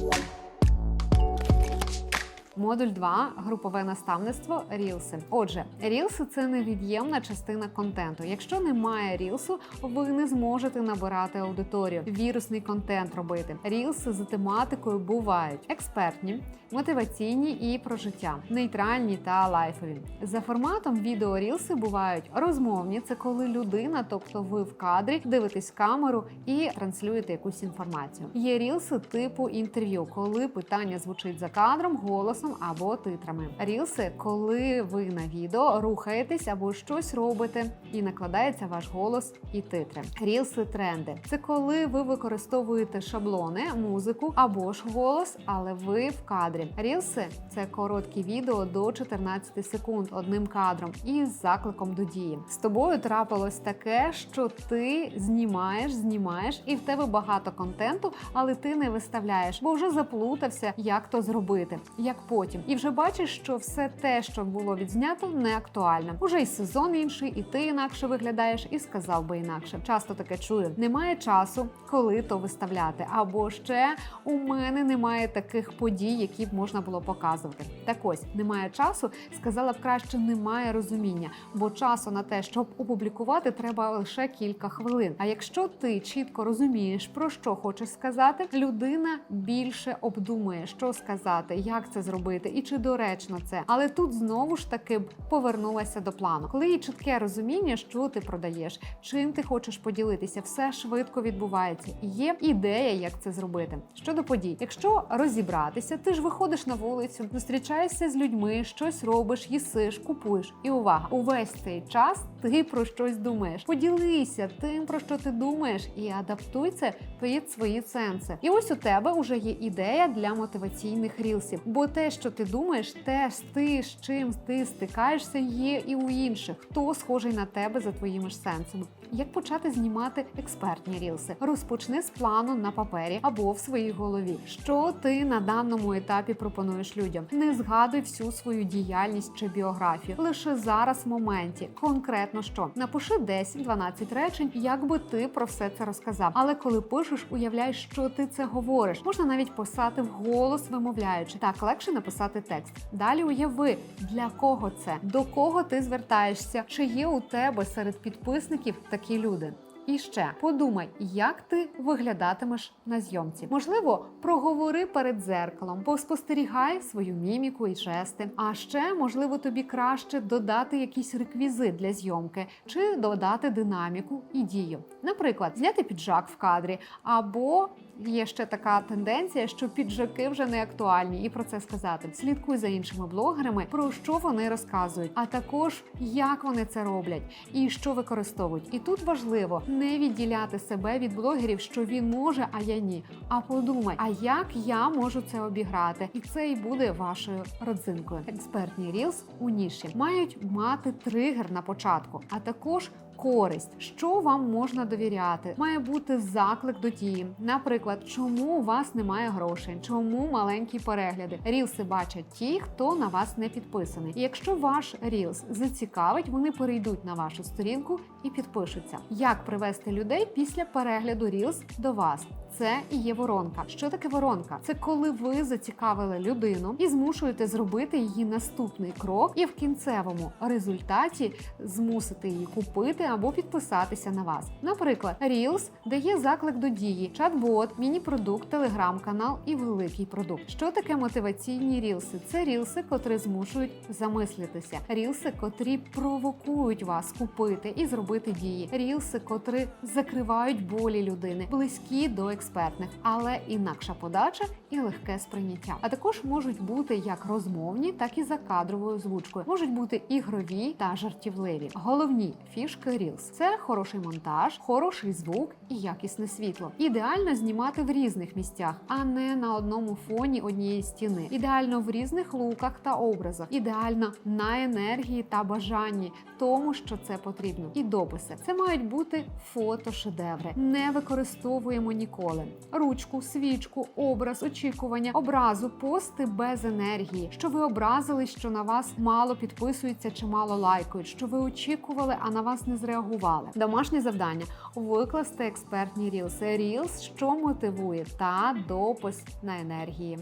one. Модуль 2 групове наставництво рілси. Отже, рілси це невід'ємна частина контенту. Якщо немає рілсу, ви не зможете набирати аудиторію, вірусний контент робити. Рілси за тематикою бувають експертні, мотиваційні і про життя, нейтральні та лайфові. За форматом відео рілси бувають розмовні. Це коли людина, тобто ви в кадрі, дивитесь камеру і транслюєте якусь інформацію. Є рілси типу інтерв'ю, коли питання звучить за кадром, голосом або титрами. Рілси, коли ви на відео рухаєтесь або щось робите, і накладається ваш голос і титри. Рілси тренди це коли ви використовуєте шаблони, музику або ж голос, але ви в кадрі. Рілси це короткі відео до 14 секунд одним кадром і з закликом до дії. З тобою трапилось таке, що ти знімаєш, знімаєш, і в тебе багато контенту, але ти не виставляєш, бо вже заплутався, як то зробити, як потім. І вже бачиш, що все те, що було відзнято, не актуально. Уже й сезон інший, і ти інакше виглядаєш, і сказав би інакше. Часто таке чую. Немає часу, коли то виставляти. Або ще у мене немає таких подій, які б можна було показувати. Так ось немає часу, сказала б краще, немає розуміння, бо часу на те, щоб опублікувати, треба лише кілька хвилин. А якщо ти чітко розумієш, про що хочеш сказати, людина більше обдумує, що сказати, як це зробити і чи доречно це. Але тут знову ж таки повернулася до плану. Коли є чітке розуміння, що ти продаєш, чим ти хочеш поділитися, все швидко відбувається. Є ідея, як це зробити. Щодо подій, якщо розібратися, ти ж виходиш на вулицю, зустрічаєшся з людьми, щось робиш, їсиш, купуєш. І увага, увесь цей час ти про щось думаєш. Поділися тим, про що ти думаєш, і адаптуй це під свої сенси. І ось у тебе вже є ідея для мотиваційних рілсів. Бо те, що ти думаєш, те ж ти з чим ти стикаєшся, є і у інших. Хто схожий на тебе за твоїми ж сенсами? Як почати знімати експертні рілси? Розпочни з плану на папері або в своїй голові. Що ти на даному етапі пропонуєш людям? Не згадуй всю свою діяльність чи біографію. Лише зараз в моменті. Конкретно що напиши 10-12 речень, як би ти про все це розказав. Але коли пишеш, уявляй, що ти це говориш. Можна навіть писати вголос, вимовляючи. Так легше написати текст. Далі уяви, для кого це, до кого ти звертаєшся, чи є у тебе серед підписників такі люди. І ще подумай, як ти виглядатимеш на зйомці. Можливо, проговори перед дзеркалом, поспостерігай свою міміку і жести. А ще можливо тобі краще додати якийсь реквізит для зйомки чи додати динаміку і дію. Наприклад, зняти піджак в кадрі, або є ще така тенденція, що піджаки вже не актуальні, і про це сказати. Слідкуй за іншими блогерами, про що вони розказують, а також як вони це роблять і що використовують. І тут важливо не відділяти себе від блогерів, що він може, а я ні. А подумай, а як я можу це обіграти? І це і буде вашою родзинкою. Експертні рілс у ніші мають мати тригер на початку, а також користь, що вам можна довіряти. Має бути заклик до дії. Наприклад, чому у вас немає грошей, чому маленькі перегляди. Рілси бачать ті, хто на вас не підписаний. І якщо ваш рілс зацікавить, вони перейдуть на вашу сторінку і підпишуться. Як привести людей після перегляду рілс до вас? Це і є воронка. Що таке воронка? Це коли ви зацікавили людину і змушуєте зробити її наступний крок, і в кінцевому результаті змусити її купити або підписатися на вас. Наприклад, Reels дає заклик до дії, чат-бот, міні-продукт, телеграм-канал і великий продукт. Що таке мотиваційні рілси? Це рілси, котрі змушують замислитися. Рілси, котрі провокують вас купити і зробити дії. Рілси, котрі закривають болі людини, близькі до експертних, але інакша подача і легке сприйняття. А також можуть бути як розмовні, так і за кадровою озвучкою. Можуть бути ігрові та жартівливі. Головні фішки Reels – це хороший монтаж, хороший звук і якісне світло. Ідеально знімати в різних місцях, а не на одному фоні однієї стіни. Ідеально в різних луках та образах. Ідеально на енергії та бажанні тому, що це потрібно. І дописи це мають бути фото-шедеври. Не використовуємо ніколи ручку, свічку, образ, очікування, образу, пости без енергії. Що ви образили, що на вас мало підписуються чи мало лайкають, що ви очікували, а на вас не зреагували. Домашнє завдання викласти експертні рілси. Рілс, що мотивує та допис на енергії.